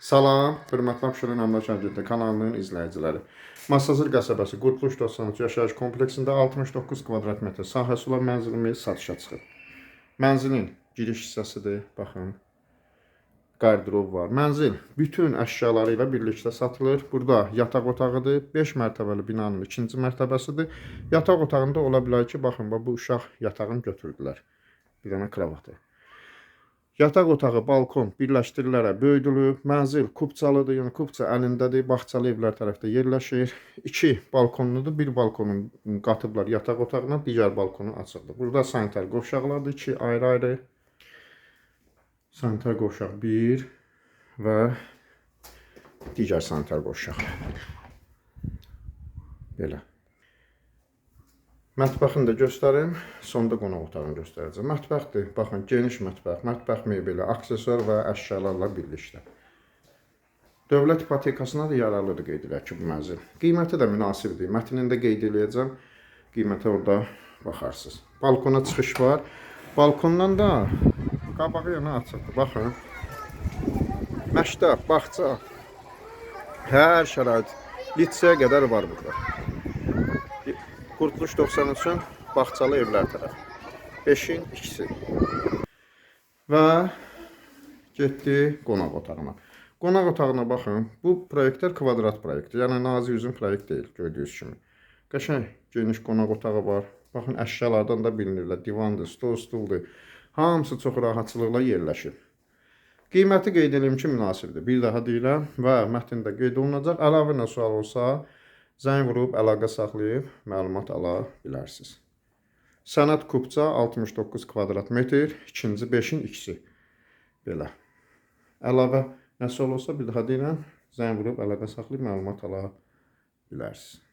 Salam, hörmətli Abşeron Əmlak Agentliyi kanalının izləyiciləri. Masazır qəsəbəsi Qurtuluş 93 yaşayış kompleksində 69 kvadrat metr sahəsi olan mənzilimiz satışa çıxıb. Mənzilin giriş hissəsidir, baxın. Qardırob var. Mənzil bütün əşyaları ilə birlikdə satılır. Burada yataq otağıdır. 5 mərtəbəli binanın ikinci mərtəbəsidir. Yataq otağında ola bilər ki, baxın, bax, bu uşaq yatağını götürdülər. Bir dənə kravatı. Yataq otağı, balkon birləşdirilərək böyüdülüb. Mənzil kubçalıdır, yəni kubça əlindədir. Bağçalı evlər tərəfdə yerləşir. 2 balkonludur. Bir balkonun qatıblar yataq otağına, digər balkonu açıqdır. Burada sanitar qovşaqlardır, 2 ayrı-ayrı. Sanitar qovşaq 1 və digər sanitar qovşaq. Belə. Mətbəxini də göstərim. Sonda qonaq otağını göstərəcəm. Mətbəxdir. Baxın, geniş mətbəx, mətbəx mebeli, aksesuar və əşyalarla birlikdə. Dövlət ipotekasına da yararlıdır qeyd edək ki, bu mənzil. Qiyməti də münasibdir. Mətnində qeyd edəcəm. Qiymətə orada baxarsınız. Balkona çıxış var. Balkondan da qabağı yana açıqdır. Baxın. Məktəb, bağça. Hər şərait litseyə qədər var burada. Qurtuluş 93-ün bağçalı evlər tərəf. 5-in ikisi. Və getdi qonaq otağına. Qonaq otağına baxın. Bu proyektlər kvadrat proyektdir. Yəni nazi üzün proyekt deyil, gördüyünüz kimi. Qəşəng geniş qonaq otağı var. Baxın əşyalardan da bilinirlər. Divandır, stol, stuldur. Hamısı çox rahatçılıqla yerləşir. Qiyməti qeyd edim ki, münasibdir. Bir daha deyirəm və mətndə qeyd olunacaq. Əlavə nə sual olsa, zəng vurub əlaqə saxlayıb məlumat ala bilərsiniz. Sənət kubça 69 kvadrat metr, ikinci 5-in ikisi. Belə. Əlavə nəsə olursa daha deyirəm, zəng vurub əlaqə saxlayıb məlumat ala bilərsiniz.